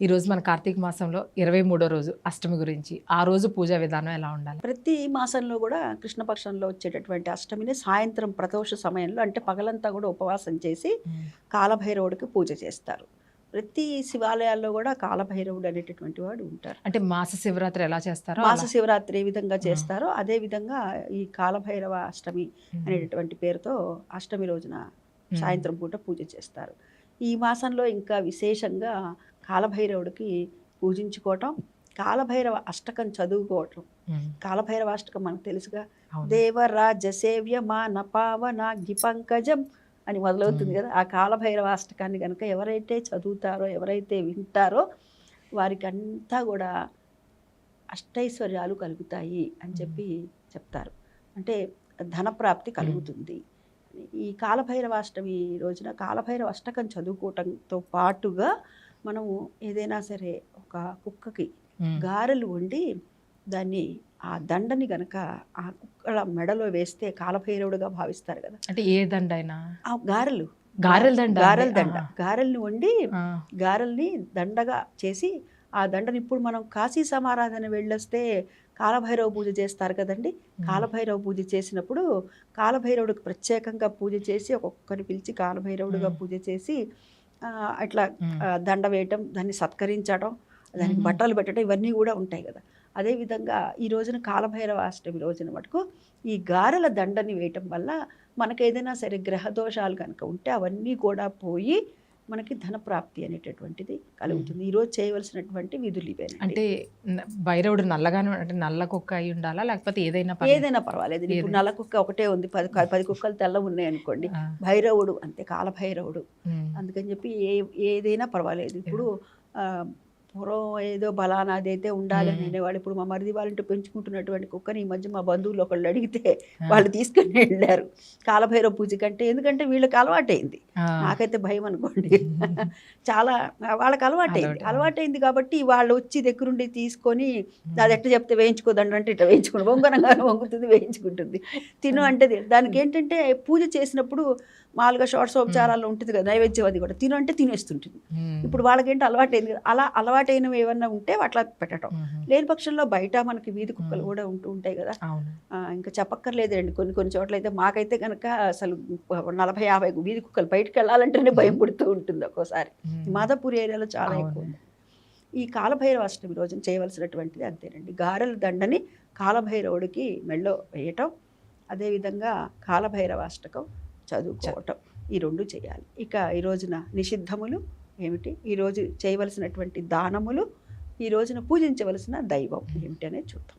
ఈ రోజు మన కార్తీక మాసంలో ఇరవై మూడో రోజు అష్టమి గురించి ఆ రోజు పూజా విధానం ఎలా ఉండాలి ప్రతి మాసంలో కూడా కృష్ణపక్షంలో వచ్చేటటువంటి అష్టమిని సాయంత్రం ప్రదోష సమయంలో అంటే పగలంతా కూడా ఉపవాసం చేసి కాలభైరవుడికి పూజ చేస్తారు ప్రతి శివాలయాల్లో కూడా కాలభైరవుడు అనేటటువంటి వాడు ఉంటారు అంటే మాస శివరాత్రి ఎలా చేస్తారో మాస. శివరాత్రి ఏ విధంగా చేస్తారో అదే విధంగా ఈ కాలభైరవ అష్టమి. అనేటటువంటి పేరుతో అష్టమి రోజున. సాయంత్రం పూట పూజ చేస్తారు ఈ మాసంలో ఇంకా విశేషంగా కాలభైరవుడికి పూజించుకోవటం కాలభైరవ అష్టకం చదువుకోవటం. కాలభైరవ అష్టకం మనకు తెలుసుగా. దేవరాజ సేవ్య మా నపావనాగ్ని పంకజం అని మొదలవుతుంది. కదా. ఆ కాలభైరవ అష్టకాన్ని కనుక ఎవరైతే చదువుతారో ఎవరైతే వింటారో వారికి అంతా కూడా అష్టైశ్వర్యాలు కలుగుతాయి అని చెప్పి చెప్తారు. అంటే ధనప్రాప్తి కలుగుతుంది. ఈ కాలభైరవ అష్టమి రోజున కాలభైరవ అష్టకం చదువుకోవటంతో పాటుగా మనము ఏదైనా సరే ఒక కుక్కకి. గారెలు వండి దాన్ని ఆ దండని గనక ఆ కుక్కల మెడలో వేస్తే కాలభైరవుడుగా భావిస్తారు కదా అంటే ఏ దండ అయినా ఆ గారెలు గారెల దండ గారెల? దండ. గారెల్ని వండి. గారెల్ని దండగా చేసి ఆ దండని ఇప్పుడు మనం కాశీ సమారాధన వెళ్ళొస్తే కాలభైరవ పూజ చేస్తారు కదండి. కాలభైరవ పూజ చేసినప్పుడు కాలభైరవుడికి ప్రత్యేకంగా పూజ చేసి ఒక్కొక్కరిని పిలిచి కాలభైరవుడిగా. పూజ చేసి అట్లా దండ వేయటం దాన్ని సత్కరించడం దానికి. బట్టలు పెట్టడం ఇవన్నీ కూడా ఉంటాయి కదా అదేవిధంగా ఈ రోజున కాలభైరవ అష్టమి రోజున మటుకు ఈ గారెల దండని వేయటం వల్ల మనకు ఏదైనా సరే గ్రహ దోషాలు కనుక ఉంటే అవన్నీ కూడా పోయి మనకి ధనప్రాప్తి అనేటటువంటిది కలుగుతుంది ఈరోజు చేయవలసినటువంటి విధులు ఇవేనండి అంటే భైరవుడు నల్లగానే అంటే నల్ల కుక్క అయి ఉండాలా లేకపోతే ఏదైనా? ఏదైనా పర్వాలేదు ఇప్పుడు. నల్ల కుక్క ఒకటే ఉంది పది పది కుక్కలు తెల్ల ఉన్నాయి అనుకోండి. భైరవుడు అంతే కాలభైరవుడు. అందుకని చెప్పి ఏ ఏదైనా పర్వాలేదు ఇప్పుడు పూర్వం ఏదో బలానా అదైతే ఉండాలి అని. అనేవాళ్ళు ఇప్పుడు మా మరిది వాళ్ళంటూ పెంచుకుంటున్నటువంటి కుక్కని ఈ మధ్య మా బంధువులు ఒకళ్ళు అడిగితే. వాళ్ళు తీసుకుని వెళ్ళారు కాలభైరవ పూజ కంటే ఎందుకంటే వీళ్ళకి అలవాటైంది. నాకైతే భయం అనుకోండి. చాలా వాళ్ళకి అలవాటైంది. అలవాటు. అలవాటైంది కాబట్టి వాళ్ళు వచ్చి దగ్గరుండి తీసుకొని అది ఎట్లా చెప్తే వేయించుకోదండి అంటే ఇట్లా వేయించుకుని వంగనంగానే వంగుతుంది వేయించుకుంటుంది. తిను అంటే దానికి ఏంటంటే పూజ చేసినప్పుడు మామూలుగా షోడశోపచారాలు ఉంటుంది కదా నైవేద్యం అది కూడా. తిను అంటే తినేస్తుంటుంది. ఇప్పుడు వాళ్ళకేంటి అలవాటైంది కదా అలా అలవాటైనవి ఏమన్నా ఉంటే అట్లా పెట్టడం. లేని పక్షంలో బయట మనకి వీధి కుక్కలు. కూడా ఉంటూ ఉంటాయి కదా. ఇంకా చెప్పక్కర్లేదండి కొన్ని కొన్ని చోట్ల అయితే మాకైతే కనుక అసలు నలభై యాభై వీధి కుక్కలు బయటకు వెళ్ళాలంటేనే భయం పుడుతూ ఉంటుంది ఒక్కోసారి. మాదాపూర్ ఏరియాలో చాలా ఎక్కువ. ఈ కాలభైరవ అష్టమి రోజున చేయవలసినటువంటిది అంతేనండి. గారెల దండని కాలభైరవుడికి మెళ్ళో వేయటం అదేవిధంగా కాలభైరవ అష్టకం చదువుకోవటం ఈ రెండు చేయాలి. ఇక ఈ రోజున నిషిద్ధములు ఏమిటి? ఈ రోజు చేయవలసినటువంటి దానములు ఈ రోజున పూజించవలసిన దైవం ఏమిటి అనేది చూద్దాం.